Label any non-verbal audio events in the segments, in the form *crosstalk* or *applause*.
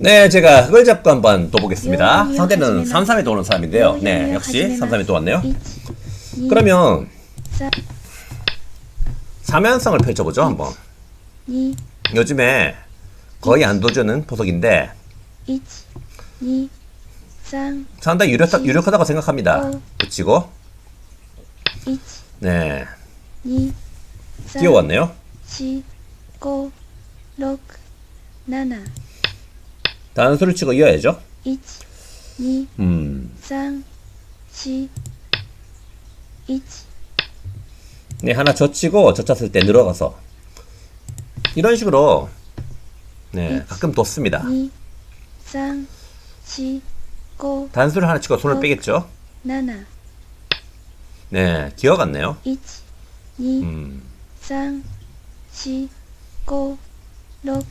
네, 제가 흑을 잡고 한번 또 보겠습니다. 요, 요, 상대는 하지마. 3, 3에 또 오는 사람인데요. 네, 요, 역시 하지마. 3, 3에 또 왔네요. 1, 2, 그러면 3, 3연성을 펼쳐보죠, 한번. 2, 요즘에 거의 안 도주는 보석인데 1, 2, 3, 상당히 유력, 유력하다고 생각합니다. 어. 붙이고, 1, 네, 2, 3, 뛰어왔네요. 4, 5, 6, 7, 단수를 치고 이어야죠. 1, 2, 음, 3, 4, 1, 네, 하나 젖히고 젖혔을 때 늘어가서 이런 식으로 네, 가끔 뒀습니다. 2, 3, 4, 5, 단수를 하나 치고 손을 어. 빼겠죠. 7, 네, 기어갔네요. 1, 2, 음, 3, 4, 5, 6,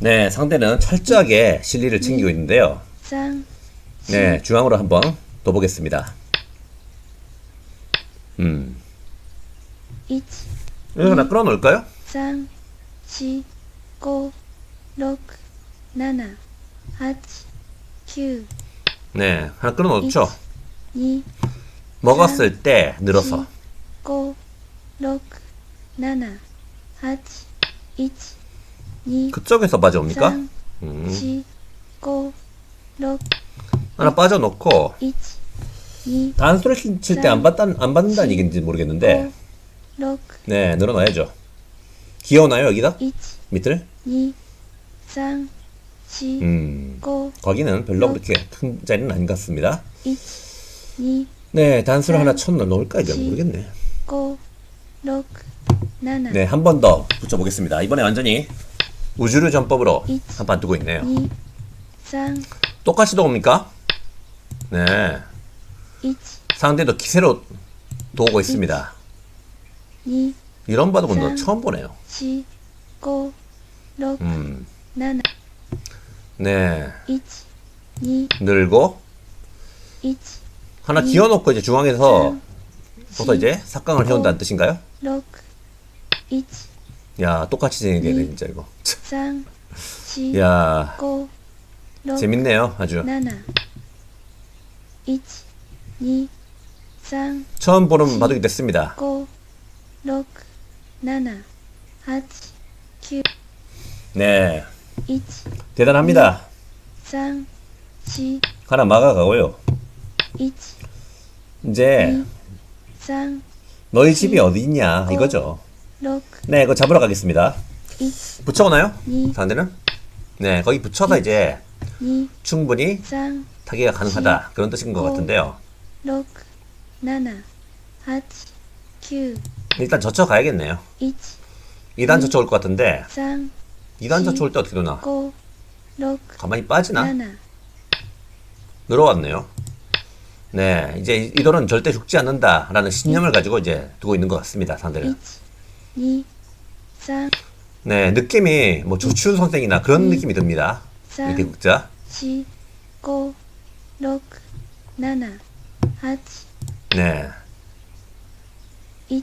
네, 상대는 철저하게 실리를 챙기고 있는데요. 3, 네, 중앙으로 한번 더 보겠습니다. 음, 1, 이거 하나 끌어놓을까요? 3, 4, 5, 6, 7, 8, 9, 네, 하나 끌어놓죠. 2, 먹었을 때 늘어서. 5, 6, 7, 8, 1, 2, 그쪽에서 빠져옵니까? 3, 음, 4, 5, 6, 하나 빠져놓고 1, 2, 단수를 칠 때 안 받다 안 받는다는 얘기인지 모르겠는데 5, 6, 네 늘어놔야죠. 귀여우나요 여기다 1, 밑을? 2, 3, 4, 음 5, 거기는 별로 그렇게 큰 자리는 아닌 것 같습니다. 1, 2, 네 단수를 하나 쳐 넣을까 이제 모르겠네. 5, 6, 7, 네한 번 더 붙여보겠습니다. 이번에 완전히 우주류 전법으로 이. 한판 두고 있네요. 2, 3, 똑같이 도옵니까? 네 1, 상대도 기세로 도우고 있습니다. 2, 이런 바둑은 너 삼. 처음 보네요. 4, 5, 6, 음 7, 네 1, 2, 늘고 1, 하나 이. 기어놓고 이제 중앙에서 삼, 서서 이제 삭강을 해온다는 뜻인가요? 6, 1, 야 똑같이 진행되네 이. 진짜 이거. 3, 4, 야. 5, 6, 재밌네요 아주. 7, 1, 2, 3, 처음 보는 바둑이 됐습니다. 5, 6, 7, 8, 9, 네. 1, 대단합니다. 3, 4, 하나 막아가고요. 1, 이제 3, 너희 집이 어디 있냐? 이거죠 6, 네 이거 잡으러 가겠습니다. 1, 붙여오나요? 이. 상대는? 네 거기 붙여서 이제 2, 충분히 3, 타기가 가능하다. 그런 뜻인 것 오. 같은데요. 6, 7, 8, 9, 일단 젖혀 가야겠네요. 1, 2단 젖혀 올 것 같은데. 3, 2단 이. 젖혀 올 때 어떻게 되나? 5, 6, 가만히 빠지나? 7, 늘어왔네요. 네, 이제 이 돌은 절대 죽지 않는다라는 신념을 가지고 이제 두고 있는 것 같습니다, 1, 상대는. 2, 3, 네, 느낌이 뭐 조치훈 선생이나 그런 느낌이 듭니다. 삼. 이렇게. 4, 5, 6, 7, 8, 네, 1,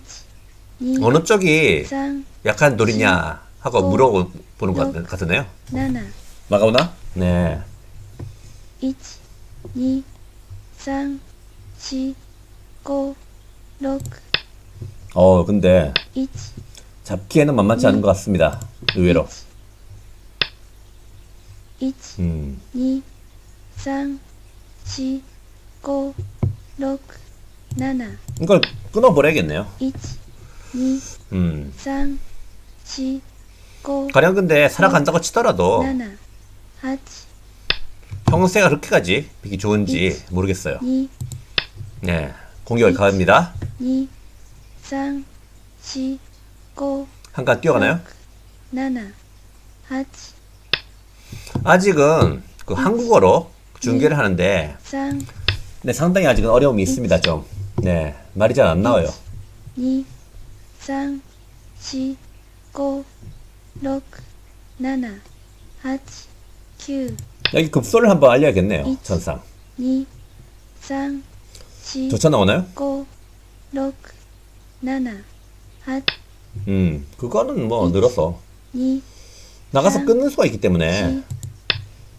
2, 어느 쪽이 3, 약한 돌이냐 하고 오. 물어보는 것 육. 같- 같으네요. 7, 막아오나? 네, 1, 2, 3, 4, 5, 6, 어, 근데 1, 잡기에는 만만치 않은 것 같습니다. 의외로. 1, 음, 2, 3, 4, 5, 6, 7, 이걸 끊어버려야겠네요. 1, 2, 음, 3, 4, 5, 가령 근데 살아간다고 치더라도 7, 8, 형세가 그렇게까지 비기 좋은지 모르겠어요. 2, 네, 공격을 가합니다. 2, 3, 4, 5, 한칸 뛰어가나요? 7, 8, 아직은 그 한국어로 중계를 하는데 3, 네, 상당히 아직은 어려움이 있습니다 좀. 네, 말이 잘 안 나와요. 2, 3, 4, 5, 6, 7, 8, 9, 여기 급소를 한번 알려야겠네요. 이. 전상. 2, 3, 4, 조차 나오나요? 5, 6, 7, 8, 음, 그거는 뭐 늘어서 2, 나가서 삼, 끊는 수가 있기 때문에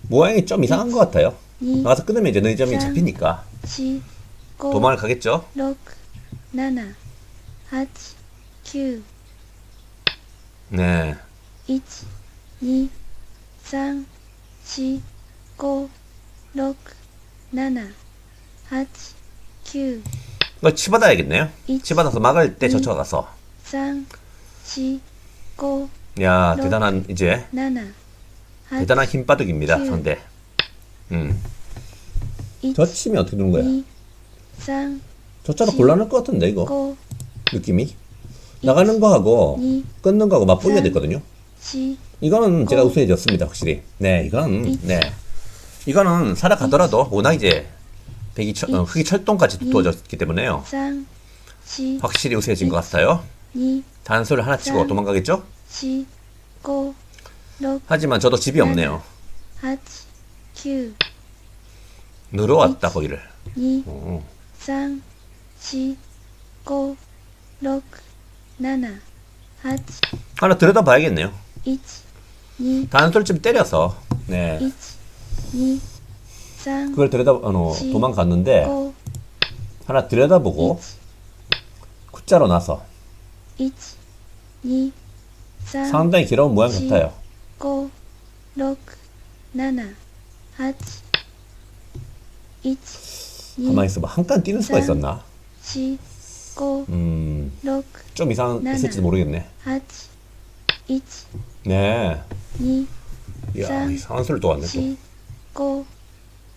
모양이 좀 이상한 것 같아요. 2 나가서 끊으면 이제 너희 점이 짠. 잡히니까 4 5 도망을 가겠죠. 6 7 8 9 네. 1 2 3 4 5 6 7 8 9 이거 치받아야겠네요. 이- 치받아서 막을 때 이- 젖혀가서. 3 4 5야 너- 대단한 이제 7 8 대단한 힘바둑입니다 큐. 상대. 음. 1저 치면 어떻게 되는 거야? 2 3 저차도 시- 곤란할 것 같은데 이거 5 느낌이 나가는 거하고 이- 끊는 거하고 맞붙어야 삼- 됐거든요. 4 이거는 제가 고. 우선해졌습니다 확실히. 네 이건 이- 네 이거는 살아가더라도 워낙 이제 백이 철, 어, 이- 흙이 철동까지 이- 두어졌기 때문에요. 3 4 확실히 우세해진 이- 것 같아요. 2 단소를 하나 치고 삼- 도망가겠죠? 4 5 6 하지만 저도 집이. 없네요. 8 9 늘어왔다 거기를. 2 어. 3 4 5 6 7 8 하나 들여다봐야겠네요. 1 2 단소를 좀 때려서 네 1 2 3 그걸 들여다 어, 시- 도망갔는데 5 하나 들여다보고 굿자로 나서 1 2 3 상당히 길어온 모양 시- 같아요. 5 6 7 8 1 2 가만히 있어봐. 한 칸 뛰는 수가 삼- 있었나? 4 5 음, 6 좀 이상했을지도. 모르겠네. 8 1 네. 2 이야, 삼- 이상한 소리 또 왔네, 또. 4 5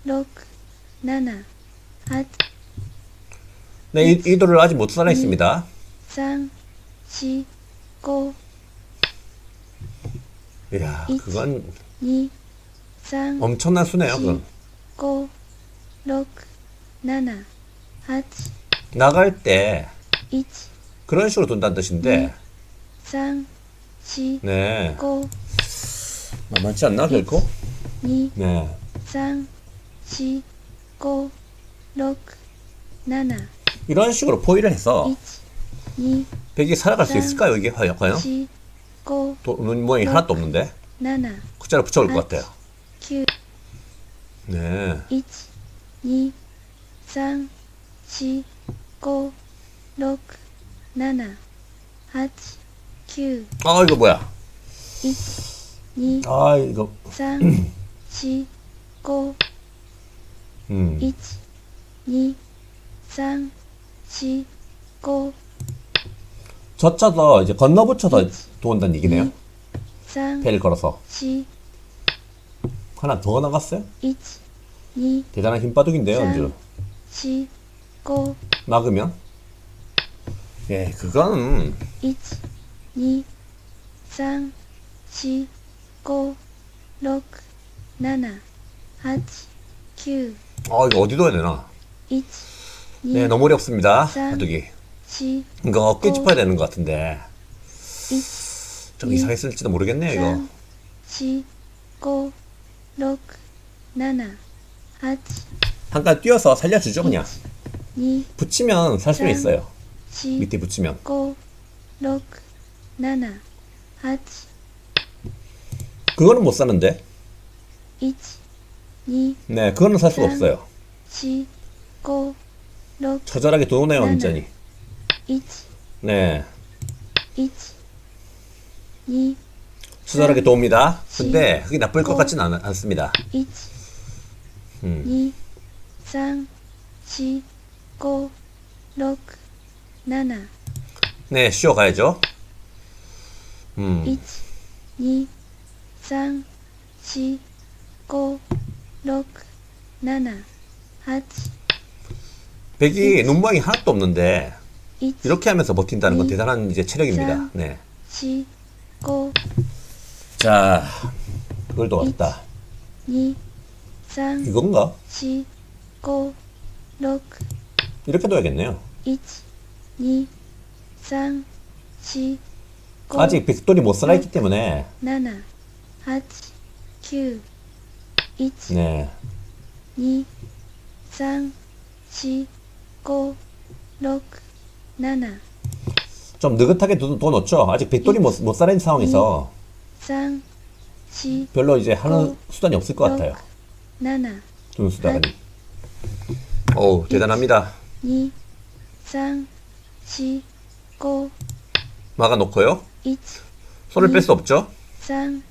6 7 8 네, 이, 이 돌을 아직 못 살아있습니다. 3 지고 이야, 이치. 그건 이, 엄청난 수네요. 그건. 나갈 때 이치, 그런 식으로 돈다는 뜻인데, 상, 시, 네, 고, 만만치 않나 결코? 이, 네, 상, 시, 고, 록, 나나, 이런 식으로 포위를 해서 이치, 100이 살아갈 수 있을까요? 이게 과연? 눈 모양이 하나도 없는데? 숫자를 붙여올 것 같아요. 네. 1, 2, 3, 4, 5, 6, 7, 8, 9. 아, 이거 뭐야? 1, 2, 아, 이거. 3, 4, 5. 음. 1, 2, 3, 4, 5. 저차도 이제 건너붙여서 도온다는 얘기네요. 3 배를 걸어서. 4 하나 더 나갔어요? 1 2 대단한 힘바둑인데요. 4 5 막으면? 예, 그건 1 2 3 4 5 6 7 8 9어 이거 어디 둬야 되나? 1 2 네, 너무 어렵습니다. 삼. 바둑이. 4 이거 어깨 오. 짚어야 되는 것 같은데 1좀 이. 이상했을지도 모르겠네요, 이거. 3 4 5 6 7 8 잠깐 뛰어서 살려주죠, 그냥. 2 붙이면 살 수는 삼. 있어요. 4 밑에 붙이면. 5 6 7 8 그거는 못 사는데. 1 2 네, 그거는 살 수가 삼. 없어요. 4 5 6 처절하게 도네요, 나나. 완전히. 1 네, 1 2 처절하게 도웁니다. 시. 근데 그게 나쁠 것 오. 같지는 않, 않습니다. 1 음. 2 3 4 5 6 7 네, 쉬어 가야죠. 음. 1 2 3 4 5 6 7 8 백이 눈 모양이 하나도 없는데 1 이렇게 하면서 버틴다는 건 이. 대단한 이제 체력입니다. 삼. 네. 4 5 자, 그걸 또 왔다. 2 3 이건가? 4 5 6 이렇게 둬야겠네요. 1 2 3 4 5 아직 백돌이 못 살아있기 때문에 7 8 9 1 네. 2 3 4 5 6 7좀 느긋하게 둬, 둬 놓죠. 아직 백돌이 못, 못 살아있는 상황에서 3 시, 별로 이제 하는 어. 수단이 없을 것 같아요. 7, 두는 수단이. 어우, 대단합니다. 2, 3, 4, 5, 막아놓고요. 1, 손을 음. 뺄수 없죠? 3,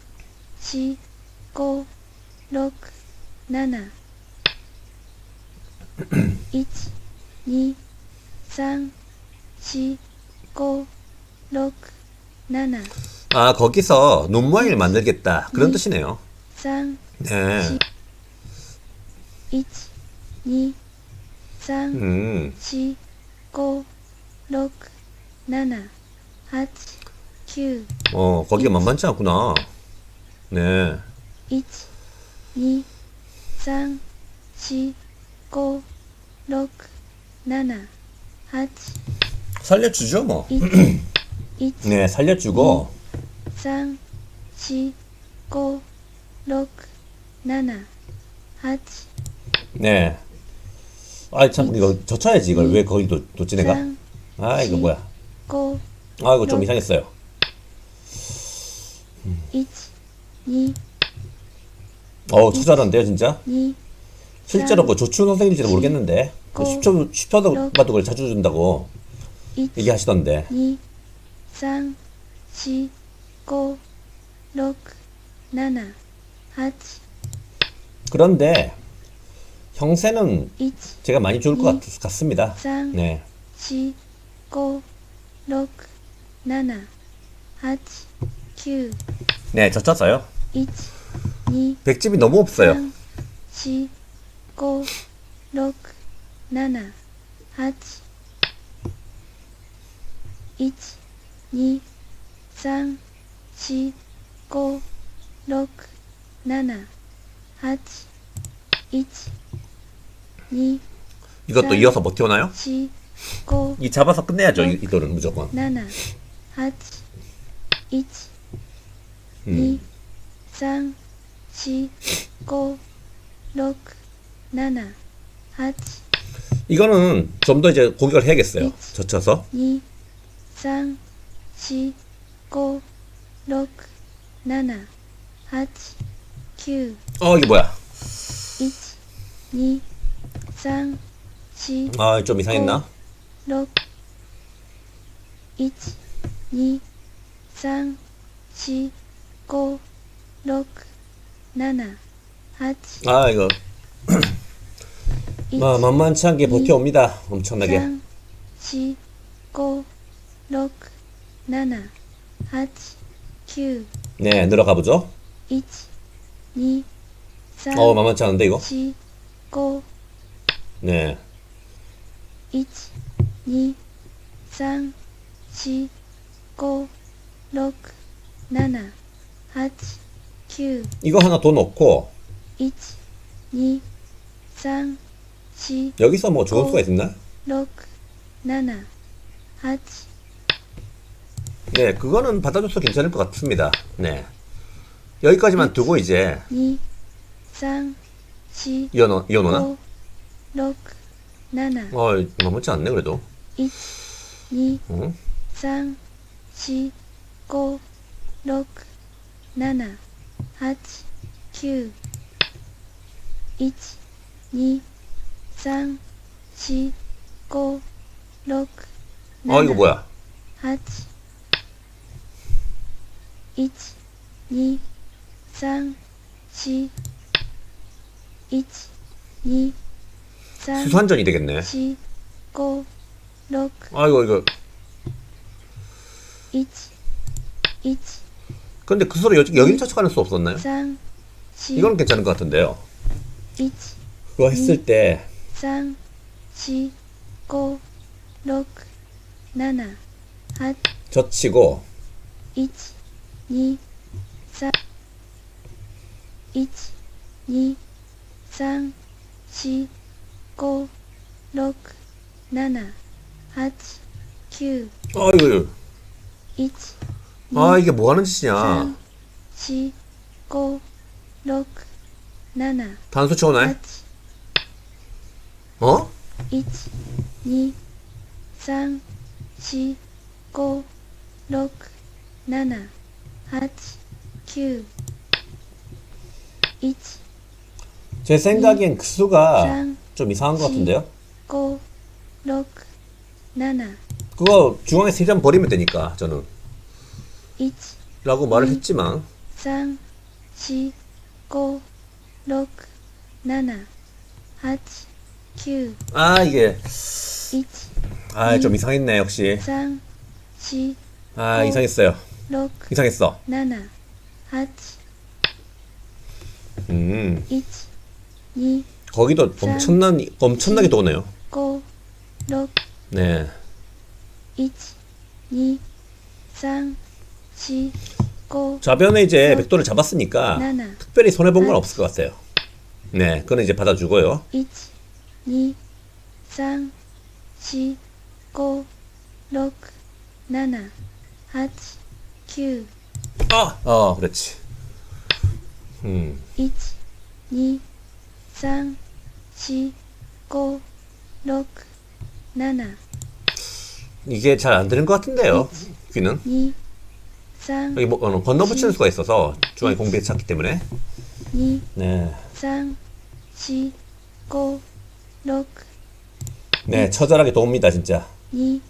4, 5, 6, 7 1, 2, 3, 4, 5, 6, 7 아, 거기서 눈 모양을 만들겠다. 그런 음. 뜻이네요. 3, 네. 1, 2, 3, 음. 4, 5, 6, 7 8, 9 어, 거기가 만만치 않구나. 네. 1, 2, 3, 4, 5, 6, 7 8, 살려주죠, 뭐. 1, 1, *clears throat* 네, 살려주고. 3, 4, 5, 6, 7 8, 네. 아, 참, 이거 젖혀야지, 이걸. 왜 거기 도? 3, 아, 이거 뭐야. 5, 아, 이거 좀 이상했어요. 1, 2, 어우, 투자한데요, 진짜? 2, 실제로 뭐 조충 선생님인지는 모르겠는데. 고. 10초, 10초 바둑을 자주 준다고 1, 얘기하시던데. 2, 3, 4, 5, 6, 7 8, 그런데, 형세는 1, 제가 많이 좋을 것 이. 같, 같습니다. 3, 네. 4, 5, 6, 7 8, 9 네, 젖혔어요. 1, 2, 백집이 너무 없어요. 3, 4, 5, 6, 7 8 1, 2, 3, 4, 5, 6, 7 8 1, 2, 이것도 네. 이어서 버텨오나요? 4, 5, 이 잡아서 끝내야죠, 이, 이들은 무조건. 7 8 1, 음. 2, 3, 4, 5, 6, 7 8 이거는 좀 더 이제 공격을 해야겠어요. 이. 젖혀서. 2, 3, 4, 5, 6, 7 8 9 어, 이게 뭐야? 1, 2, 3, 4, 아, 좀 이상했나? 6 1, 2, 3, 4, 5, 6, 7 8 아, 이거. 1, 아, 만만치 않게 버텨옵니다. 엄청나게. 3, 4, 5, 6, 7 8 9 네, 늘어가 보죠. 1, 2, 3, 어, 만만치 않은데, 이거? 4, 5, 네. 1, 2, 3, 4, 5, 6, 7 8 9 이거 하나 더 넣고, 1, 2, 3, 4, 여기서 뭐 좋은 어. 수가 있나? 6, 7 8 네, 그거는 받아줘서 괜찮을 것 같습니다. 네. 여기까지만 두고 이제 2, 3, 4, 이어놓, 이어놓나? 5, 6, 7 어, 만만치 않네, 그래도. 1, 2, 어? 3, 4, 5, 6, 7 8 9 1, 2, 3, 4, 5, 6, 어, 이거 뭐야? 8 1, 2, 3, 4 1, 2, 3, 수산전이 되겠네. 4, 5, 6, 아이고, 이거. 1, 1, 근데 그 소리 여기, 쫓아가는 수 없었나요? 3, 4, 이거는 괜찮은 것 같은데요. 1, 그거 했을 때, 3, 4, 5, 6, 7 8 젖히고, 1, 2, 3 1, 2, 3, 4, 5, 6, 7 8 9 아이고, 1, 아, 이게 뭐 하는 짓이냐. 3, 4, 5, 6, 7 단수 쳐오나요? 8 어? 1, 2, 3, 4, 5, 6, 7 8 9 1 제 생각엔 그 수가 쌍. 좀 이상한 것 같은데요? 5 6 7 그거 중앙에 세장 버리면 되니까 저는. 1 라고 말을 했지만. 3 4 5 6 7 8 9 아 이게. 1 아 좀 이상했네 역시. 3 4아 어. 이상했어요 6 이상했어 7 8 음 1 2 거기도 엄청난 엄청나게 도네요 5 6 네 1 2 3 4 5 좌변에 이제 어. 백도를 잡았으니까 나나. 특별히 손해 본건 아. 없을 것 같아요 네 그건 이제 받아주고요 1 2 3 4 5 6 7 8 9 아! 어 그렇지. 음. 1 2 3 4 5 6 7 이게 잘 안 되는 것 같은데요 귀는? 2 3 여기 뭐 어, 건너 붙이는 수가 있어서 중앙에 공비에 찼기 때문에. 2 네. 3 4 5 6 네 처절하게 도웁니다 진짜. 2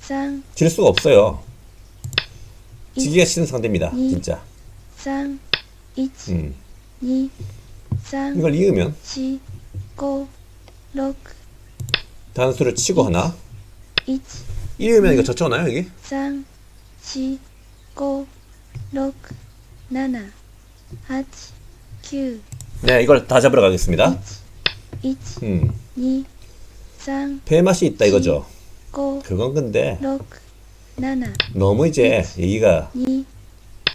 3 질 수가 없어요. 이- 지기가 싫은 상대입니다 이- 진짜. 3 1 음. 2 3 이걸 이으면 4 5 6 단수를 치고 하나? 1 이으면 이거 여기? 3 4 5 6 7 8 9네 이걸 다 잡으러 가겠습니다. 1 음. 2 3 배맛이 있다 이거죠? 5 그건 근데 6 7 너무 이제 얘기가 2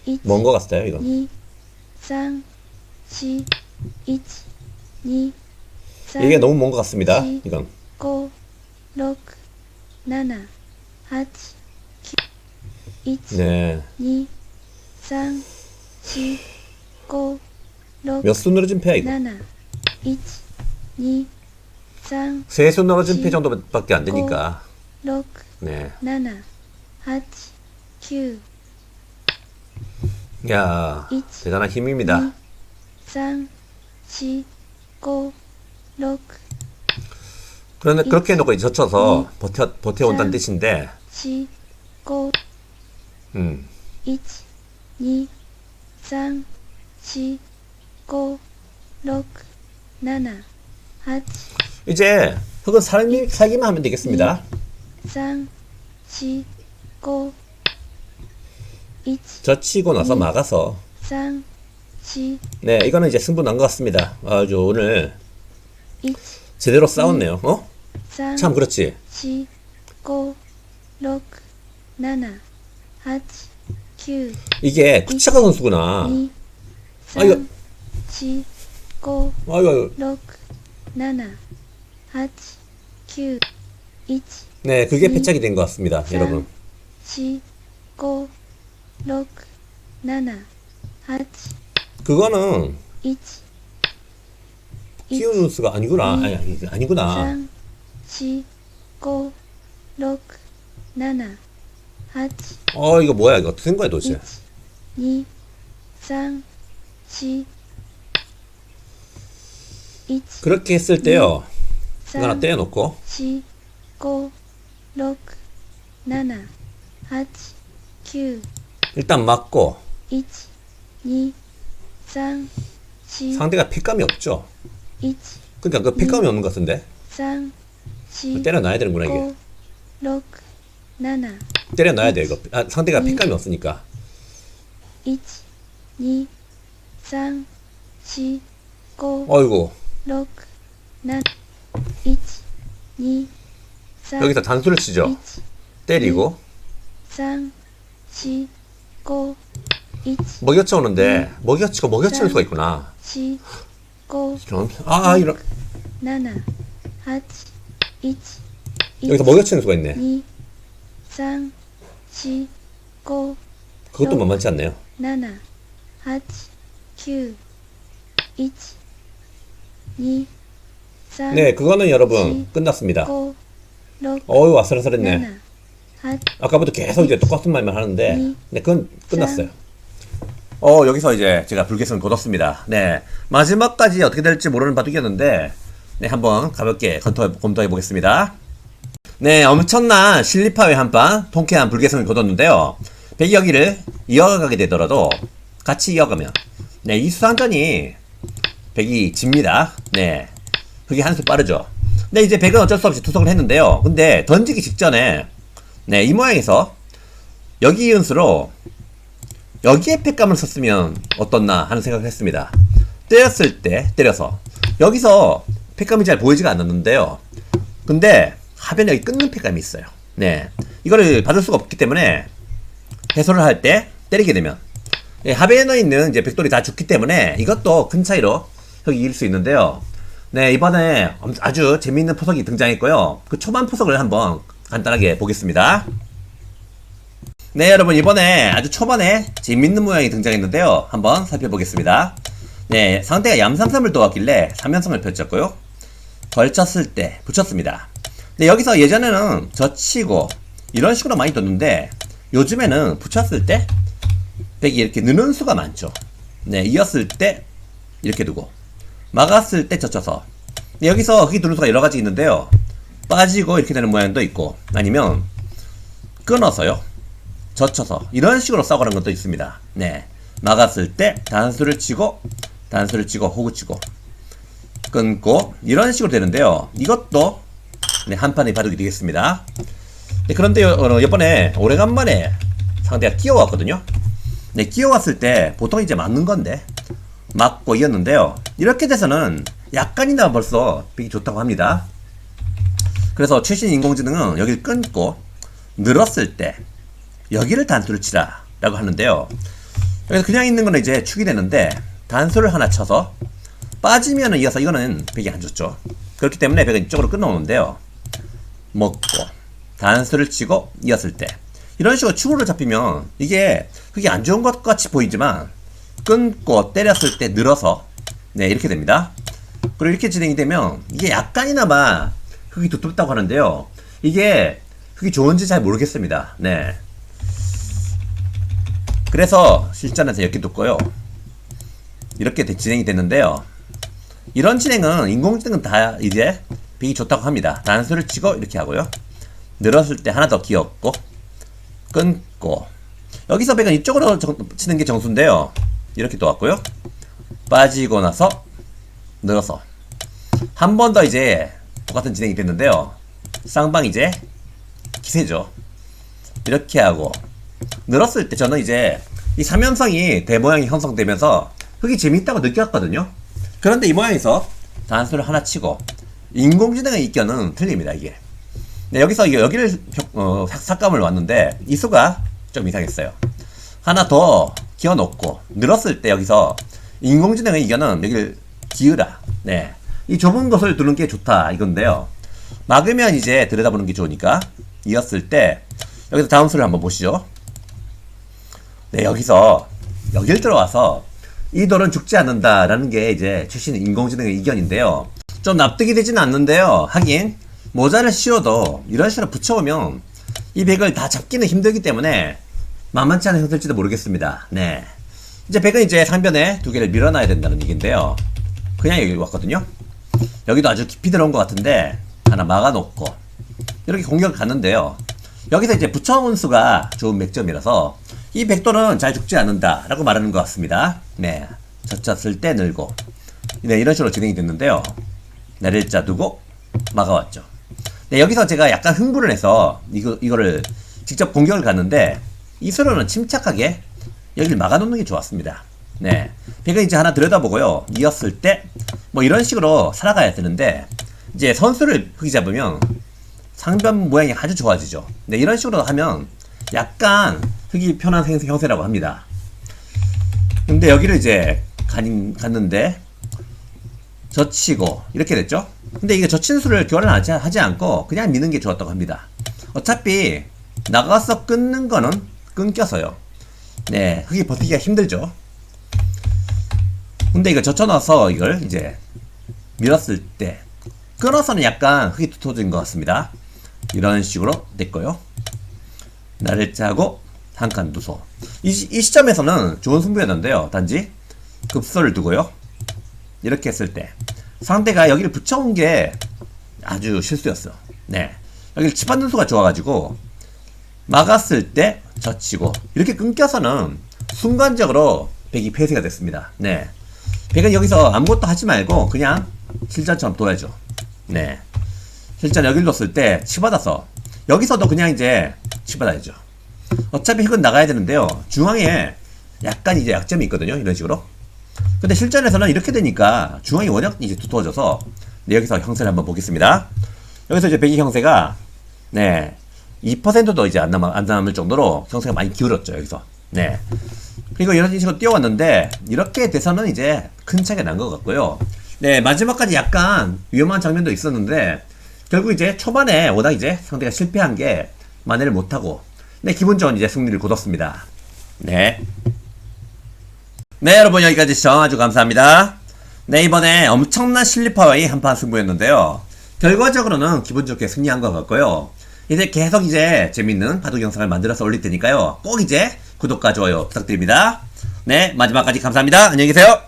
1 먼것 같아요 이건 2 3 4 1 2 3 이게 너무 먼 것 같습니다 시- 이건. 5 6 7 8 9 1 네. 2 3 4 5 6몇수 늘어진 패야 이거? 7 1 2 3 세수 늘어진 시- 패 정도밖에 안 되니까. 6 네. 7 8 9야 이- 대단한 힘입니다. 2 3 4 5 6 그런데 이- 그렇게 해놓고 이제 젖혀서 이- 버텨 버텨온다는 삼- 뜻인데. 4 5 음. 1 2 3 4 5 6 7 8 이제 흙은 살기, 살기만 하면 되겠습니다. 3 4 5 1 젖히고 나서 이- 막아서. 3 4네 이거는 이제 승부 난 것 같습니다. 아주 오늘 1 제대로 싸웠네요. 어? 3참 그렇지. 4 5 6 7 8 9 이게 쿠차카 선수구나. 2 아, 이거- 3 4 5 아이고 아이고. 6 7 8 9 1 네 그게 이- 패착이 된 것 같습니다 삼, 여러분 4 5 6 7 8 그거는 1 키우는 수가 아니구나. 이- 아니, 아니 아니구나. 3 4 5 6 7 8어 이거 뭐야? 이거 어떻게 된 거야 도대체? 2 3 4 1 그렇게 했을 때요. 이거 하나 3 떼어놓고. 4 5 6 7 8 9 일단 맞고. 1 2 3 4 상대가 핏감이 없죠? 1 그러니까 그 핏감이 없는 것 같은데? 3 4 때려 놔야 되는구나 이게. 5 6 7 때려 놔야 돼 이거. 아, 상대가 이- 핏감이 없으니까. 1 2 3 4 5 어이구. 6 7 1 2 3 여기서 단수를 치죠. 1 때리고 3 4 5 1 먹여쳐 오는데. 먹여치고 먹여치는. 수가 있구나. 4 5 이런 아 이런. 7 8 1 여기서 먹여치는 수가 있네. 2 3 4 5 그것도 여- 만만치 않네요. 7 8 9 1 2 3네 그거는 여러분 시- 끝났습니다. 5 6 어유 아슬아슬했네. 7 8 아까부터 계속 이제 똑같은 말만 하는데 이- 네 그건 끝났어요 어, 여기서 이제 제가 불개선 거뒀습니다. 네. 마지막까지 어떻게 될지 모르는 바둑이었는데, 네, 한번 가볍게 검토해, 검토해 보겠습니다. 네, 엄청난 실리파의 한판, 통쾌한 불개선을 거뒀는데요. 백이 여기를 이어가게 되더라도, 같이 이어가면, 네, 이 수상전이 백이 집니다. 네. 그게 한 수 빠르죠. 근데 이제 백은 어쩔 수 없이 투석을 했는데요. 근데 던지기 직전에, 네, 이 모양에서, 여기 이은수로, 여기에 팩감을 썼으면 어떻나 하는 생각을 했습니다. 때렸을 때 때려서 여기서 팩감이 잘 보이지가 않았는데요. 근데 하변에 여기 끊는 팩감이 있어요. 네, 이거를 받을 수가 없기 때문에 해소를 할 때 때리게 되면 예, 하변에 있는 이제 백돌이 다 죽기 때문에 이것도 큰 차이로 여기 이길 수 있는데요. 네, 이번에 엄- 아주 재미있는 포석이 등장했고요. 그 초반 포석을 한번 간단하게 보겠습니다. 네, 여러분 이번에 아주 초반에 재밌는 모양이 등장했는데요. 한번 살펴보겠습니다. 네, 상대가 얌삼삼을 도왔길래 3연성을 펼쳤고요. 걸쳤을 때 붙였습니다. 네, 여기서 예전에는 젖히고 이런 식으로 많이 뒀는데 요즘에는 붙였을 때 백이 이렇게 느는 수가 많죠. 네, 이었을 때 이렇게 두고 막았을 때 젖혀서 네, 여기서 흑이 두는 수가 여러 가지 있는데요. 빠지고 이렇게 되는 모양도 있고 아니면 끊어서요. 젖혀서 이런 식으로 싸우는 것도 있습니다. 네. 막았을 때 단수를 치고 단수를 치고 호구 치고 끊고 이런 식으로 되는데요. 이것도 네, 한 판의 바둑이 되겠습니다. 네, 그런데 요, 어, 이번에 오래간만에 상대가 끼어왔거든요. 네, 끼어왔을 때 보통 이제 맞는 건데 맞고 이었는데요. 이렇게 돼서는 약간이나 벌써 비기 좋다고 합니다. 그래서 최신 인공지능은 여기를 끊고 늘었을 때 여기를 단수를 치라 라고 하는데요. 여기서 그냥 있는 거는 이제 축이 되는데 단수를 하나 쳐서 빠지면 이어서 이거는 백이 안 좋죠. 그렇기 때문에 백은 이쪽으로 끊어오는데요. 먹고 단수를 치고 이었을 때. 이런 식으로 축으로 잡히면 이게 그게 안 좋은 것 같이 보이지만 끊고 때렸을 때 늘어서 네 이렇게 됩니다. 그리고 이렇게 진행이 되면 이게 약간이나마 흙이 두텁다고 하는데요 이게 흙이 좋은지 잘 모르겠습니다 네 그래서 실전에서 이렇게 뒀고요. 이렇게 대- 진행이 됐는데요. 이런 진행은 인공지능은 다 이제 비기 좋다고 합니다. 단수를 치고 이렇게 하고요. 늘었을 때 하나 더 귀엽고 끊고 여기서 백은 이쪽으로 정- 치는 게 정수인데요. 이렇게 또 왔고요. 빠지고 나서 늘어서 한 번 더 이제 똑같은 진행이 됐는데요. 쌍방 이제 기세죠. 이렇게 하고 늘었을 때 저는 이제 이 삼연성이 대모양이 형성되면서 흙이 재밌다고 느꼈거든요. 그런데 이 모양에서 단수를 하나 치고 인공지능의 입견은 틀립니다 이게. 네, 여기서 여기를 벽- 어, 삭- 삭감을 왔는데 이 수가 좀 이상했어요. 하나 더 기어 놓고 늘었을 때 여기서 인공지능의 의견은 여기를 기으라. 네, 이 좁은 것을 두는 게 좋다 이건데요. 막으면 이제 들여다보는 게 좋으니까 이었을 때 여기서 다음 수를 한번 보시죠. 네, 여기서 여길 들어와서 이 돌은 죽지 않는다라는 게 이제 최신 인공지능의 의견인데요. 좀 납득이 되지는 않는데요. 하긴 모자를 씌워도 이런 식으로 붙여오면 이 백을 다 잡기는 힘들기 때문에 만만치 않은 형태일지도 모르겠습니다. 네. 이제 백은 이제 상변에 두 개를 밀어놔야 된다는 얘기인데요. 그냥 여기 왔거든요. 여기도 아주 깊이 들어온 것 같은데 하나 막아놓고 이렇게 공격을 갔는데요. 여기서 이제 붙여온 수가 좋은 맥점이라서 이 백돌은 잘 죽지 않는다라고 말하는 것 같습니다. 네, 젖혔을 때 늘고 네 이런 식으로 진행이 됐는데요. 내릴 자 두고 막아왔죠. 네 여기서 제가 약간 흥분을 해서 이거 이거를 직접 공격을 갔는데 이 수로는 침착하게 여기를 막아놓는 게 좋았습니다. 네, 백은 이제 하나 들여다보고요. 이었을 때 뭐 이런 식으로 살아가야 되는데 이제 선수를 흙이 잡으면 상변 모양이 아주 좋아지죠. 네, 이런 식으로 하면 약간 흙이 편한 생- 형태라고 합니다. 근데 여기를 이제 간, 갔는데 젖히고 이렇게 됐죠. 근데 이게 젖힌 수를 교환을 하지, 하지 않고 그냥 미는 게 좋았다고 합니다. 어차피 나가서 끊는 거는 끊겨서요. 네, 흙이 버티기가 힘들죠. 근데 이거 젖혀놔서 이걸 이제 밀었을 때 끊어서는 약간 흙이 두터워진 것 같습니다. 이런 식으로 됐고요. 나를 짜고 한칸 두소. 이, 시- 이 시점에서는 좋은 승부였는데요. 단지 급소를 두고요. 이렇게 했을 때 상대가 여기를 붙여온 게 아주 실수였어. 네. 여기를 치받는 수가 좋아가지고 막았을 때 젖히고 이렇게 끊겨서는 순간적으로 백이 폐쇄가 됐습니다. 네. 백은 여기서 아무것도 하지 말고 그냥 실전처럼 둬야죠. 네. 실전 여기를 뒀을 때 치받아서 여기서도 그냥 이제 치받아야죠. 어차피 흑은 나가야 되는데요. 중앙에 약간 이제 약점이 있거든요. 이런 식으로. 근데 실전에서는 이렇게 되니까 중앙이 워낙 이제 두터워져서 네, 여기서 형세를 한번 보겠습니다. 여기서 이제 백이 형세가 네 2%도 이제 안 남아 안 남을 정도로 형세가 많이 기울었죠 여기서. 네. 그리고 이런 식으로 뛰어왔는데 이렇게 돼서는 이제 큰 차이가 난 것 같고요. 네 마지막까지 약간 위험한 장면도 있었는데 결국 이제 초반에 워낙 이제 상대가 실패한 게 만회를 못하고 네 좋은 이제 승리를 거뒀습니다. 네. 네, 여러분 여기까지 시청 아주 감사합니다. 네, 이번에 엄청난 실리파와의 한판 승부였는데요. 결과적으로는 기분 좋게 승리한 것 같고요. 이제 계속 이제 재밌는 바둑 영상을 만들어서 올릴 테니까요. 꼭 이제 구독과 좋아요 부탁드립니다. 네, 마지막까지 감사합니다. 안녕히 계세요.